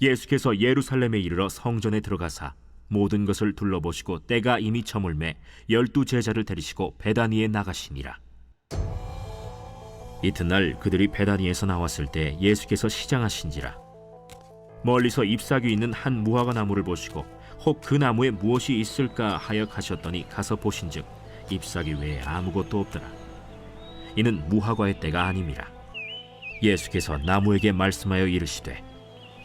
예수께서 예루살렘에 이르러 성전에 들어가사 모든 것을 둘러보시고 때가 이미 저물매 열두 제자를 데리시고 베다니에 나가시니라. 이튿날 그들이 베다니에서 나왔을 때 예수께서 시장하신지라 멀리서 잎사귀 있는 한 무화과 나무를 보시고 혹 그 나무에 무엇이 있을까 하여 가셨더니 가서 보신즉 잎사귀 외에 아무것도 없더라. 이는 무화과의 때가 아님이라. 예수께서 나무에게 말씀하여 이르시되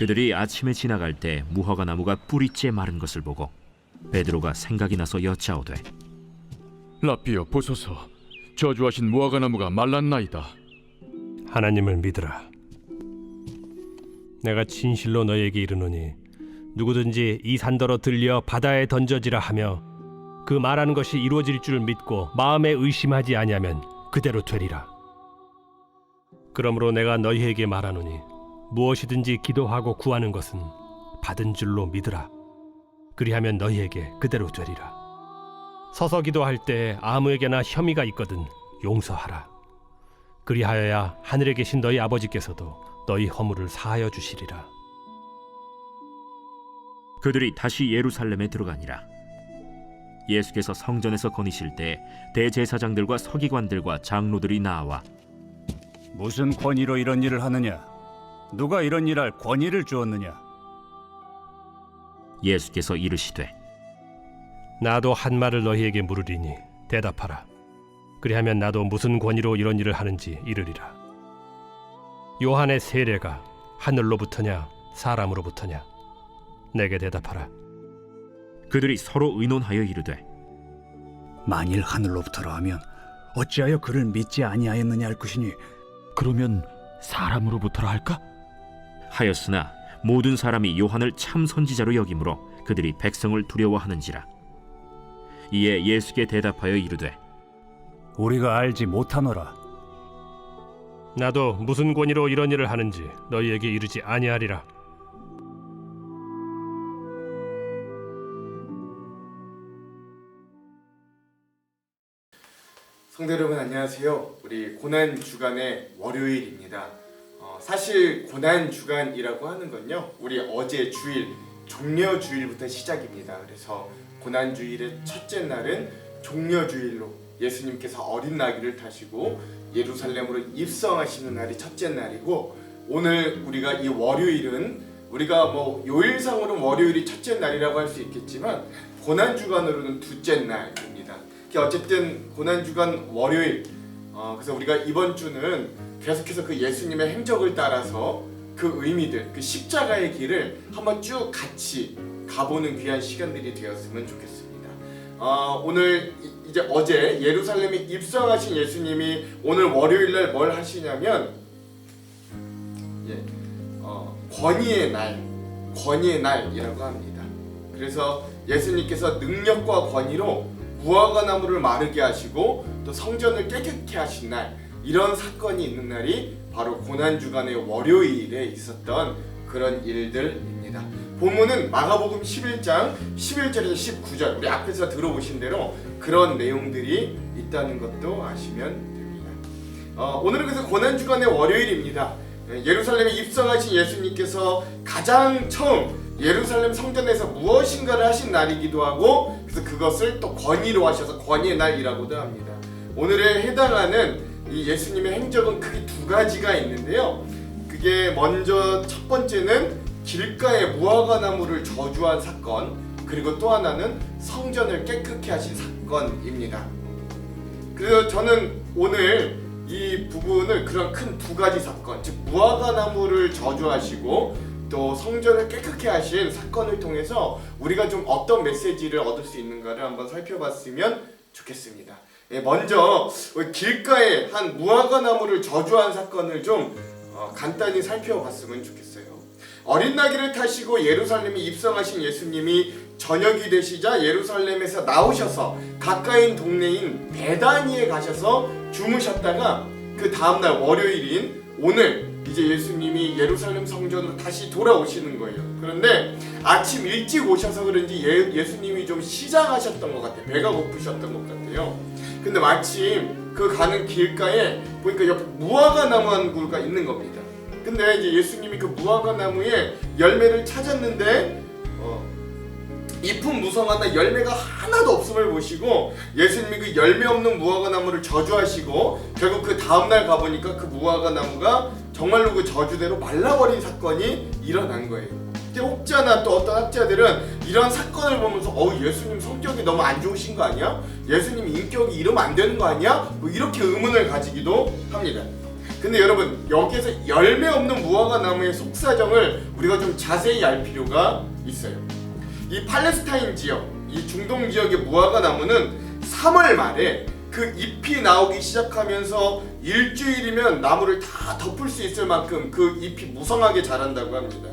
그들이 아침에 지나갈 때 무화과 나무가 뿌리째 마른 것을 보고 베드로가 생각이 나서 여짜오되 라비여 보소서 저주하신 무화과 나무가 말랐나이다 하나님을 믿으라. 내가 진실로 너에게 이르노니 누구든지 이 산더러 들려 바다에 던져지라 하며 그 말하는 것이 이루어질 줄 믿고 마음에 의심하지 아니하면 그대로 되리라. 그러므로 내가 너희에게 말하노니 무엇이든지 기도하고 구하는 것은 받은 줄로 믿으라. 그리하면 너희에게 그대로 되리라. 서서 기도할 때 아무에게나 혐의가 있거든 용서하라. 그리하여야 하늘에 계신 너희 아버지께서도 너희 허물을 사하여 주시리라. 그들이 다시 예루살렘에 들어가니라. 예수께서 성전에서 거니실 때 대제사장들과 서기관들과 장로들이 나와 무슨 권위로 이런 일을 하느냐? 누가 이런 일할 권위를 주었느냐? 예수께서 이르시되 나도 한 말을 너희에게 물으리니 대답하라. 그리하면 나도 무슨 권위로 이런 일을 하는지 이르리라. 요한의 세례가 하늘로부터냐 사람으로부터냐? 내게 대답하라. 그들이 서로 의논하여 이르되 만일 하늘로부터라 하면 어찌하여 그를 믿지 아니하였느냐 할 것이니 그러면 사람으로부터라 할까? 하였으나 모든 사람이 요한을 참 선지자로 여김으로 그들이 백성을 두려워하는지라 이에 예수께 대답하여 이르되 우리가 알지 못하노라. 나도 무슨 권위로 이런 일을 하는지 너희에게 이르지 아니하리라. 성도 여러분 안녕하세요. 우리 고난 주간의 월요일입니다. 어, 사실 고난 주간이라고 하는 건요, 우리 어제 주일 종려 주일부터 시작입니다. 그래서 고난 주일의 첫째 날은 종려 주일로 예수님께서 어린 나귀를 타시고 예루살렘으로 입성하시는 날이 첫째 날이고 오늘 우리가 이 월요일은 우리가 뭐 요일상으로는 월요일이 첫째 날이라고 할 수 있겠지만 고난 주간으로는 둘째 날입니다. 이게 어쨌든 고난 주간 월요일 어, 그래서 우리가 이번 주는 계속해서 그 예수님의 행적을 따라서 그 의미들 그 십자가의 길을 한번 쭉 같이 가보는 귀한 시간들이 되었으면 좋겠습니다. 어, 오늘 이- 이제 어제 예루살렘에 입성하신 예수님이 오늘 월요일 날 뭘 하시냐면 예, 어, 권위의 날, 권위의 날이라고 합니다. 그래서 예수님께서 능력과 권위로 무화과 나무를 마르게 하시고 또 성전을 깨끗게 하신 날 이런 사건이 있는 날이 바로 고난 주간의 월요일에 있었던 그런 일들입니다. 본문은 마가복음 11장 11절에서 19절 우리 앞에서 들어보신 대로 그런 내용들이 있다는 것도 아시면 됩니다. 어, 오늘은 그래서 고난 주간의 월요일입니다. 예, 예루살렘에 입성하신 예수님께서 가장 처음 예루살렘 성전에서 무엇인가를 하신 날이기도 하고 그래서 그것을 또 권위로 하셔서 권위의 날이라고도 합니다. 오늘에 해당하는 이 예수님의 행적은 크게 두 가지가 있는데요. 그게 먼저 첫 번째는 길가에 무화과 나무를 저주한 사건 그리고 또 하나는 성전을 깨끗게 하신 사건 사건입니다. 그래서 저는 오늘 이 부분을 그런 큰 두 가지 사건, 즉 무화과 나무를 저주하시고 또 성전을 깨끗게 하신 사건을 통해서 우리가 좀 어떤 메시지를 얻을 수 있는가를 한번 살펴봤으면 좋겠습니다. 예, 먼저 길가에 한 무화과 나무를 저주한 사건을 좀 어, 간단히 살펴봤으면 좋겠어요. 어린 나귀를 타시고 예루살렘에 입성하신 예수님이 저녁이 되시자 예루살렘에서 나오셔서 가까인 동네인 베다니에 가셔서 주무셨다가 그 다음날 월요일인 오늘 이제 예수님이 예루살렘 성전으로 다시 돌아오시는 거예요. 그런데 아침 일찍 오셔서 그런지 예, 예수님이 좀 시장하셨던 것 같아요. 배가 고프셨던 것 같아요. 근데 마침 그 가는 길가에 보니까 옆에 무화과 나무 한 그루가 있는 겁니다. 근데 이제 예수님이 그 무화과 나무에 열매를 찾았는데 어, 잎은 무성하나 열매가 하나도 없음을 보시고 예수님이 그 열매 없는 무화과 나무를 저주하시고 결국 그 다음날 가보니까 그 무화과 나무가 정말로 그 저주대로 말라버린 사건이 일어난 거예요. 이제 혹자나 또 어떤 학자들은 이런 사건을 보면서 어 예수님 성격이 너무 안 좋으신 거 아니야? 예수님 인격이 이러면 안 되는 거 아니야? 뭐 이렇게 의문을 가지기도 합니다. 근데 여러분 여기에서 열매 없는 무화과 나무의 속사정을 우리가 좀 자세히 알 필요가 있어요. 이 팔레스타인 지역, 이 중동 지역의 무화과 나무는 3월 말에 그 잎이 나오기 시작하면서 일주일이면 나무를 다 덮을 수 있을 만큼 그 잎이 무성하게 자란다고 합니다.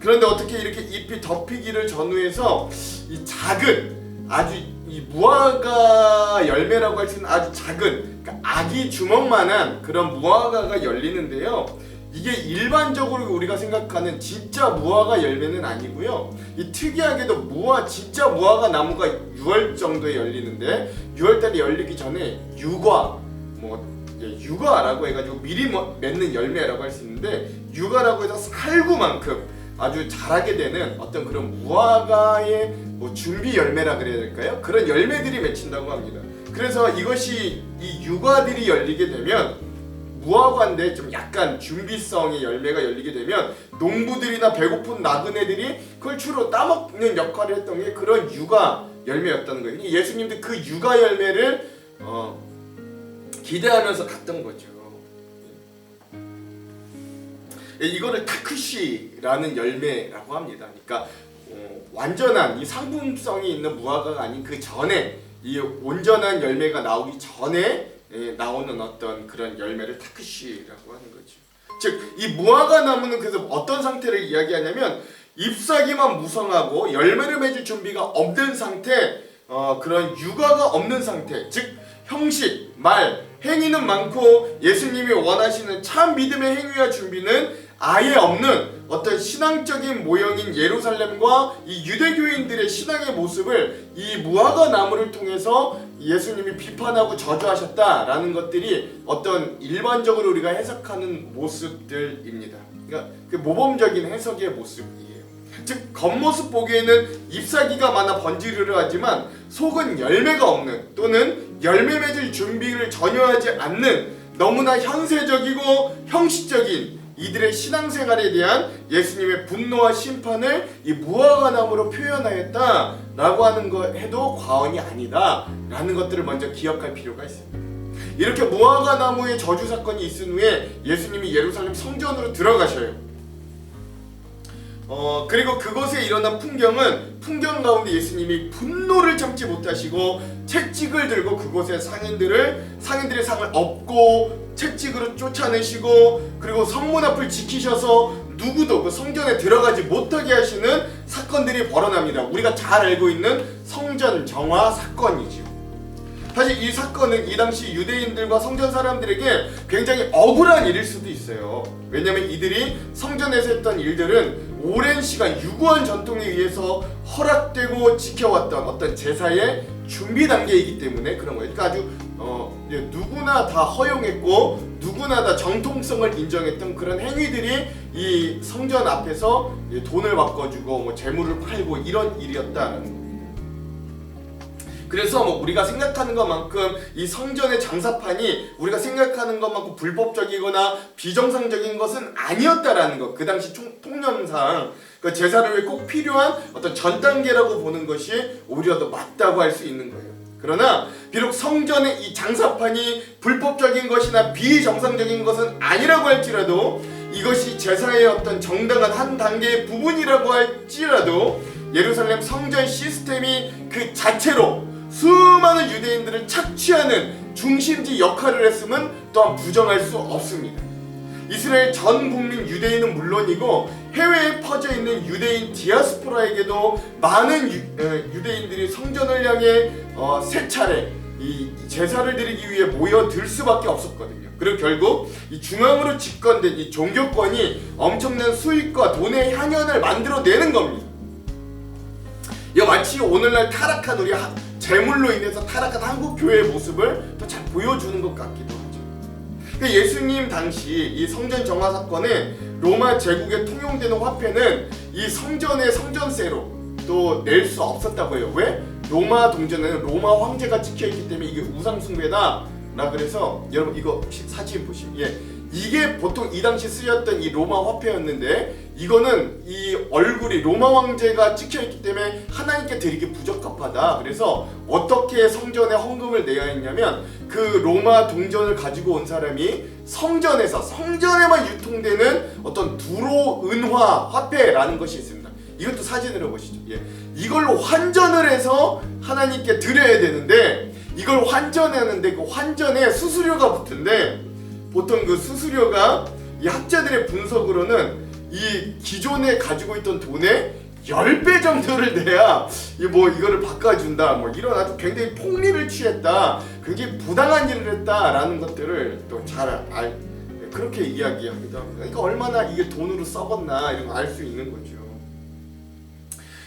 그런데 어떻게 이렇게 잎이 덮이기를 전후해서 이 작은 아주 이 무화과 열매라고 할 수 있는 아주 작은 그러니까 아기 주먹만한 그런 무화과가 열리는데요. 이게 일반적으로 우리가 생각하는 진짜 무화과 열매는 아니고요. 이 특이하게도 무화 진짜 무화과 나무가 6월 정도에 열리는데 6월 달에 열리기 전에 유과 뭐 예, 유과라고 해가지고 미리 뭐- 맺는 열매라고 할 수 있는데 유과라고 해서 살구만큼 아주 자라게 되는 어떤 그런 무화과의 뭐 준비 열매라 그래야 될까요? 그런 열매들이 맺힌다고 합니다. 그래서 이것이 이 유과들이 열리게 되면 무화과인데 좀 약간 준비성의 열매가 열리게 되면 농부들이나 배고픈 나그네들이 그걸 주로 따먹는 역할을 했던 게 그런 유가 열매였다는 거예요. 예수님도 그 유가 열매를 어, 기대하면서 갔던 거죠. 예, 이거를 타크시라는 열매라고 합니다. 그러니까 어, 완전한 이 상품성이 있는 무화과가 아닌 그 전에 이 온전한 열매가 나오기 전에 예, 나오는 어떤 그런 열매를 타크시라고 하는 거죠. 즉 이 무화과 나무는 그래서 어떤 상태를 이야기하냐면 잎사귀만 무성하고 열매를 맺을 준비가 없는 상태, 어, 그런 육아가 없는 상태, 즉 형식, 말, 행위는 많고 예수님이 원하시는 참 믿음의 행위와 준비는 아예 없는 어떤 신앙적인 모형인 예루살렘과 이 유대교인들의 신앙의 모습을 이 무화과 나무를 통해서 예수님이 비판하고 저주하셨다라는 것들이 어떤 일반적으로 우리가 해석하는 모습들입니다. 그러니까 그 모범적인 해석의 모습이에요. 즉 겉모습 보기에는 잎사귀가 많아 번지르르 하지만 속은 열매가 없는 또는 열매 맺을 준비를 전혀 하지 않는 너무나 현세적이고 형식적인 이들의 신앙생활에 대한 예수님의 분노와 심판을 이 무화과 나무로 표현하였다라고 하는 거 해도 과언이 아니다라는 것들을 먼저 기억할 필요가 있습니다. 이렇게 무화과 나무의 저주 사건이 있은 후에 예수님이 예루살렘 성전으로 들어가셔요. 어 그리고 그곳에 일어난 풍경은 풍경 가운데 예수님이 분노를 참지 못하시고 채찍을 들고 그곳의 상인들을 상인들의 상을 업고 채찍으로 쫓아내시고 그리고 성문 앞을 지키셔서 누구도 그 성전에 들어가지 못하게 하시는 사건들이 벌어납니다. 우리가 잘 알고 있는 성전 정화 사건이죠. 사실 이 사건은 이 당시 유대인들과 성전 사람들에게 굉장히 억울한 일일 수도 있어요. 왜냐하면 이들이 성전에서 했던 일들은 오랜 시간 유구한 전통에 의해서 허락되고 지켜왔던 어떤 제사의 준비 단계이기 때문에 그런 거예요. 그러니까 아주 어, 누구나 다 허용했고 누구나 다 정통성을 인정했던 그런 행위들이 이 성전 앞에서 돈을 바꿔주고 뭐 재물을 팔고 이런 일이었다는 거예요. 그래서 뭐 우리가 생각하는 것만큼 이 성전의 장사판이 우리가 생각하는 것만큼 불법적이거나 비정상적인 것은 아니었다라는 것. 그 당시 총, 통념상 그 제사를 꼭 필요한 어떤 전 단계라고 보는 것이 오히려 더 맞다고 할 수 있는 거예요. 그러나 비록 성전의 이 장사판이 불법적인 것이나 비정상적인 것은 아니라고 할지라도 이것이 제사의 어떤 정당한 한 단계의 부분이라고 할지라도 예루살렘 성전 시스템이 그 자체로 수많은 유대인들을 착취하는 중심지 역할을 했음은 또한 부정할 수 없습니다. 이스라엘 전 국민 유대인은 물론이고 해외에 퍼져 있는 유대인 디아스포라에게도 많은 유, 대인들이 성전을 향해 어, 세 차례 이 제사를 드리기 위해 모여들 수밖에 없었거든요. 그리고 결국 이 중앙으로 집권된 이 종교권이 엄청난 수익과 돈의 향연을 만들어내는 겁니다. 이거 마치 오늘날 타락한 우리 하- 재물로 인해서 타락한 한국 교회의 모습을 또 잘 보여주는 것 같기도 하죠. 그 예수님 당시 이 성전 정화 사건은 로마 제국에 통용되는 화폐는 이 성전의 성전세로 또 낼 수 없었다고 해요. 왜? 로마 동전에는 로마 황제가 찍혀 있기 때문에 이게 우상 숭배다. 나 그래서 여러분 이거 혹시 사진 보시면 예 이게 보통 이 당시 쓰였던 이 로마 화폐였는데 이거는 이 얼굴이 로마 황제가 찍혀 있기 때문에 하나님께 드리기 부적합하다. 그래서 어떻게 성전에 헌금을 내야 했냐면 그 로마 동전을 가지고 온 사람이 성전에서 성전에만 유통되는 어떤 두로 은화 화폐라는 것이 있습니다. 이것도 사진으로 보시죠. 예. 이걸로 환전을 해서 하나님께 드려야 되는데 이걸 환전하는데 그 환전에 수수료가 붙은데 보통 그 수수료가 이 학자들의 분석으로는 이 기존에 가지고 있던 돈의 10배 정도를 내야 이 뭐 이거를 바꿔준다 뭐 이런 아주 굉장히 폭리를 취했다 굉장히 부당한 일을 했다라는 것들을 또 잘 알 그렇게 이야기하기도 합니다. 그러니까 얼마나 이게 돈으로 썩었나 이런 거알수 있는 거죠.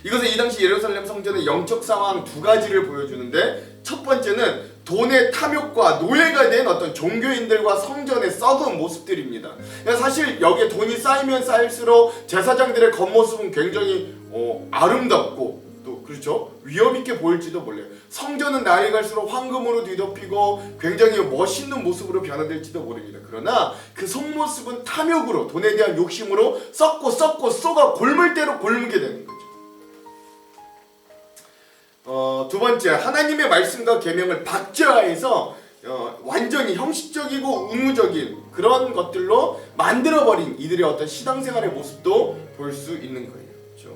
이것은 이 당시 예루살렘 성전의 영적 상황 두 가지를 보여주는데 첫 번째는 돈의 탐욕과 노예가 된 어떤 종교인들과 성전의 썩은 모습들입니다. 그러니까 사실 여기에 돈이 쌓이면 쌓일수록 제사장들의 겉모습은 굉장히 어, 아름답고 또 그렇죠 위험 있게 보일지도 몰라요. 성전은 나이 갈수록 황금으로 뒤덮이고 굉장히 멋있는 모습으로 변화될지도 모릅니다. 그러나 그 속모습은 탐욕으로 돈에 대한 욕심으로 썩고 썩고 쏘가 골물 대로 골무게 되는 거죠. 어, 두 번째 하나님의 말씀과 계명을 박제화해서 어, 완전히 형식적이고 의무적인 그런 것들로 만들어버린 이들의 어떤 신앙생활의 모습도 볼 수 있는 거예요. 그렇죠?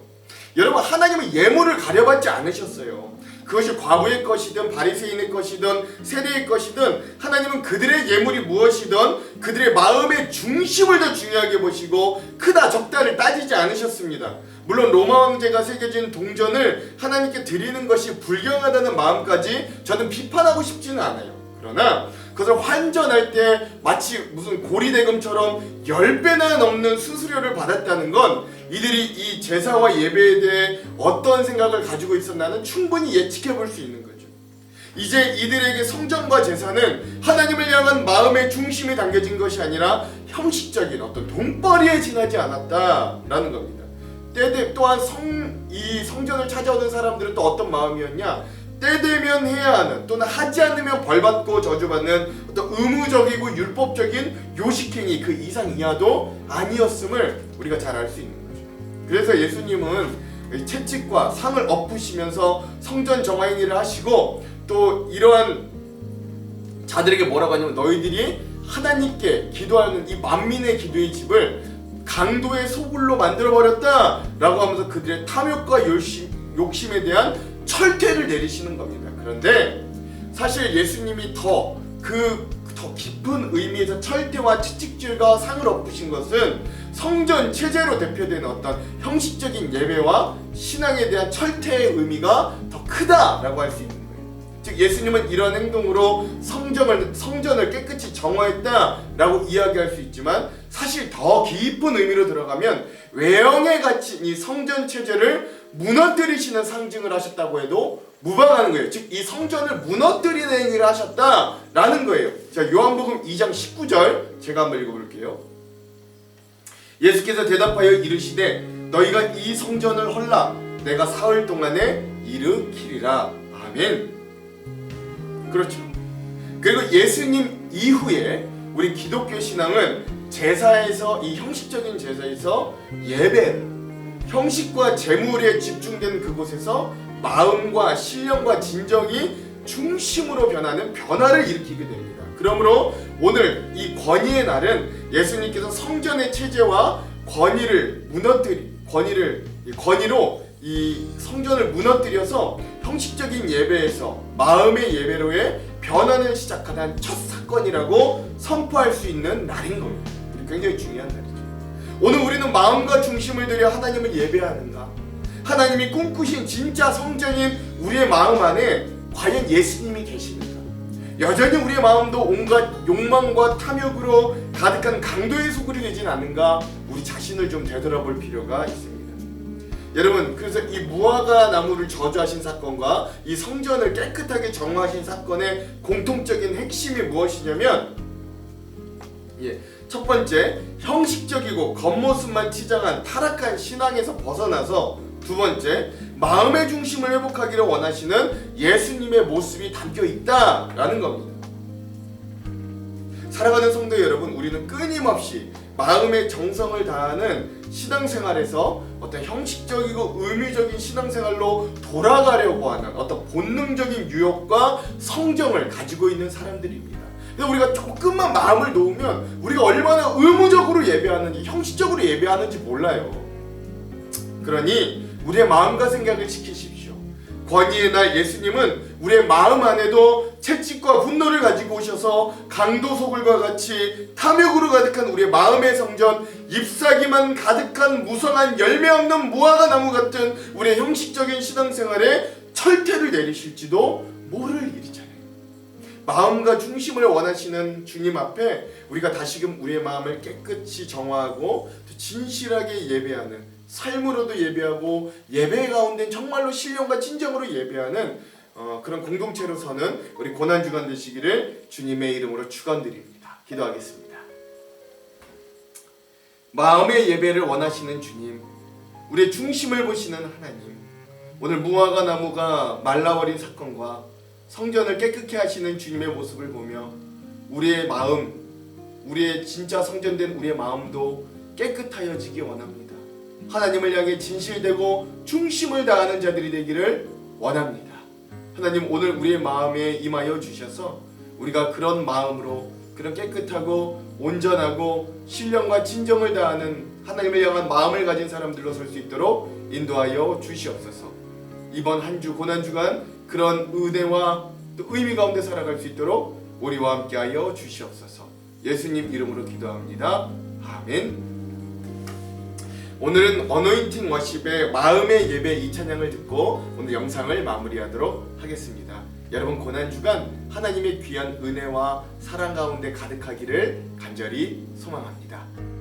여러분 하나님은 예물을 가려받지 않으셨어요. 그것이 과부의 것이든 바리새인의 것이든 세대의 것이든 하나님은 그들의 예물이 무엇이든 그들의 마음의 중심을 더 중요하게 보시고 크다 적다를 따지지 않으셨습니다. 물론 로마 황제가 새겨진 동전을 하나님께 드리는 것이 불경하다는 마음까지 저는 비판하고 싶지는 않아요. 그러나 그것을 환전할 때 마치 무슨 고리대금처럼 10배나 넘는 수수료를 받았다는 건 이들이 이 제사와 예배에 대해 어떤 생각을 가지고 있었나는 충분히 예측해 볼 수 있는 거죠. 이제 이들에게 성전과 제사는 하나님을 향한 마음의 중심이 담겨진 것이 아니라 형식적인 어떤 돈벌이에 지나지 않았다라는 겁니다. 때되 또한 성 이 성전을 찾아오는 사람들은 또 어떤 마음이었냐? 때 되면 해야 하는 또는 하지 않으면 벌받고 저주받는 어떤 의무적이고 율법적인 요식행위 그 이상 이하도 아니었음을 우리가 잘 알 수 있는 거죠. 그래서 예수님은 이 채찍과 상을 엎으시면서 성전 정화인 일을 하시고 또 이러한 자들에게 뭐라고 하냐면 너희들이 하나님께 기도하는 이 만민의 기도의 집을 강도의 소굴로 만들어 버렸다라고 하면서 그들의 탐욕과 욕심, 욕심에 대한 철퇴를 내리시는 겁니다. 그런데 사실 예수님이 더 그 더 깊은 의미에서 철퇴와 채찍질과 상을 엎으신 것은 성전 체제로 대표되는 어떤 형식적인 예배와 신앙에 대한 철퇴의 의미가 더 크다라고 할 수 있는 거예요. 즉 예수님은 이런 행동으로 성전을 성전을 깨끗이 정화했다라고 이야기할 수 있지만 사실 더 깊은 의미로 들어가면 외형에 갇힌 이 성전 체제를 무너뜨리시는 상징을 하셨다고 해도 무방하는 거예요. 즉 이 성전을 무너뜨리는 행위를 하셨다라는 거예요. 자 요한복음 2장 19절 제가 한번 읽어볼게요. 예수께서 대답하여 이르시되 너희가 이 성전을 헐라 내가 사흘 동안에 일으키리라 아멘. 그렇죠. 그리고 예수님 이후에 우리 기독교 신앙은 제사에서 이 형식적인 제사에서 예배 형식과 재물에 집중된 그곳에서 마음과 신령과 진정이 중심으로 변하는 변화를 일으키게 됩니다. 그러므로 오늘 이 권위의 날은 예수님께서 성전의 체제와 권위를 무너뜨리 권위를 이 권위로 이 성전을 무너뜨려서 형식적인 예배에서 마음의 예배로의 변화를 시작하는 첫 사건이라고 선포할 수 있는 날인 겁니다. 굉장히 중요한 날이죠. 오늘 우리는 마음과 중심을 들여 하나님을 예배하는가? 하나님이 꿈꾸신 진짜 성전인 우리의 마음 안에 과연 예수님이 계십니까? 여전히 우리의 마음도 온갖 욕망과 탐욕으로 가득한 강도의 소굴이 되진 않는가? 우리 자신을 좀 되돌아볼 필요가 있습니다. 여러분, 그래서 이 무화과 나무를 저주하신 사건과 이 성전을 깨끗하게 정화하신 사건의 공통적인 핵심이 무엇이냐면, 예, 첫 번째 형식적이고 겉모습만 치장한 타락한 신앙에서 벗어나서 두 번째 마음의 중심을 회복하기를 원하시는 예수님의 모습이 담겨 있다라는 겁니다. 사랑하는 성도 여러분, 우리는 끊임없이 마음의 정성을 다하는 신앙생활에서 어떤 형식적이고 의미적인 신앙생활로 돌아가려고 하는 어떤 본능적인 유혹과 성정을 가지고 있는 사람들입니다. 그래서 우리가 조금만 마음을 놓으면 우리가 얼마나 의무적으로 예배하는지 형식적으로 예배하는지 몰라요. 그러니 우리의 마음과 생각을 지키십시오. 권위의 날 예수님은 우리의 마음 안에도 채찍과 분노를 가지고 오셔서 강도 소굴과 같이 탐욕으로 가득한 우리의 마음의 성전, 잎사귀만 가득한 무성한 열매 없는 무화과 나무 같은 우리의 형식적인 신앙생활에 철퇴를 내리실지도 모를 일이잖아요. 마음과 중심을 원하시는 주님 앞에 우리가 다시금 우리의 마음을 깨끗이 정화하고 또 진실하게 예배하는 삶으로도 예배하고 예배 가운데 정말로 신령과 진정으로 예배하는 어, 그런 공동체로 서는 우리 고난 주간 되시기를 주님의 이름으로 축원드립니다. 기도하겠습니다. 마음의 예배를 원하시는 주님, 우리의 중심을 보시는 하나님, 오늘 무화과 나무가 말라버린 사건과 성전을 깨끗게 하시는 주님의 모습을 보며 우리의 마음, 우리의 진짜 성전된 우리의 마음도 깨끗하여지기 원합니다. 하나님을 향해 진실되고 중심을 다하는 자들이 되기를 원합니다. 하나님 오늘 우리의 마음에 임하여 주셔서 우리가 그런 마음으로 그런 깨끗하고 온전하고 신령과 진정을 다하는 하나님을 향한 마음을 가진 사람들로 설 수 있도록 인도하여 주시옵소서. 이번 한 주 고난 주간 그런 은혜와 또 의미 가운데 살아갈 수 있도록 우리와 함께하여 주시옵소서. 예수님 이름으로 기도합니다. 아멘. 오늘은 어노인팅 워십의 마음의 예배 이 찬양을 듣고 오늘 영상을 마무리하도록 하겠습니다. 여러분 고난 주간 하나님의 귀한 은혜와 사랑 가운데 가득하기를 간절히 소망합니다.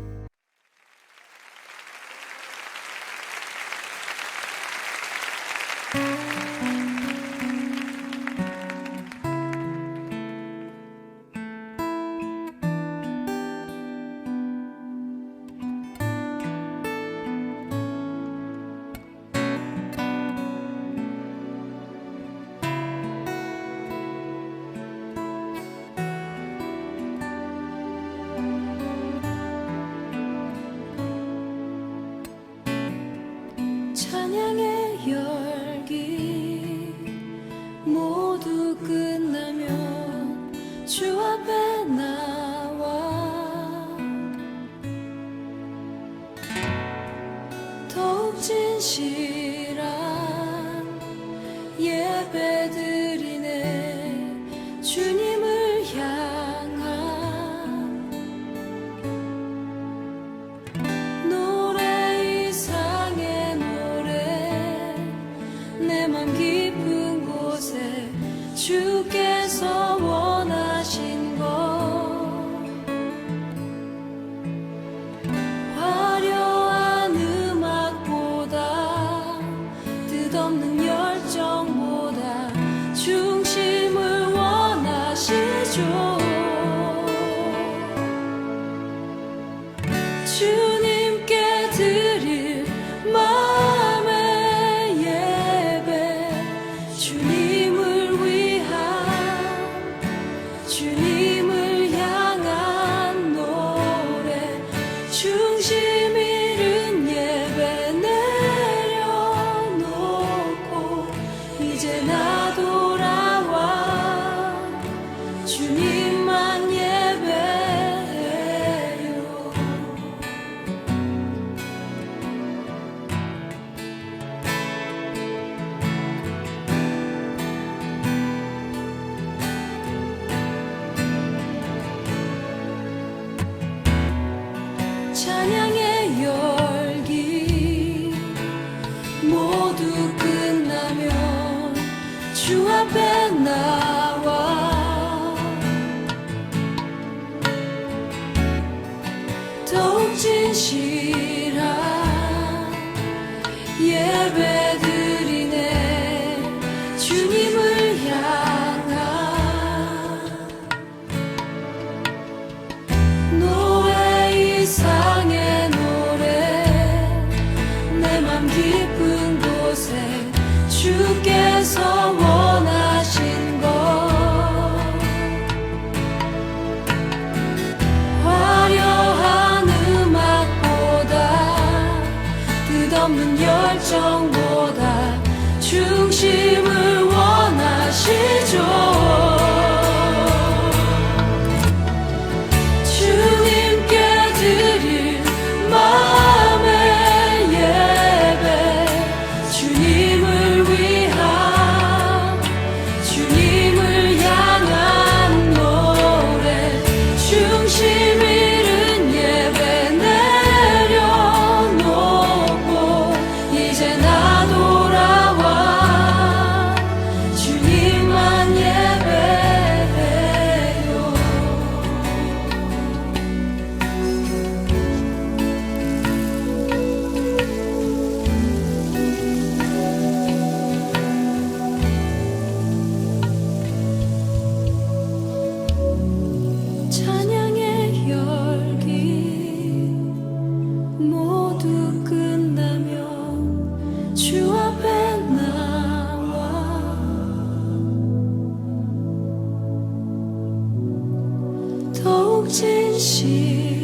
더욱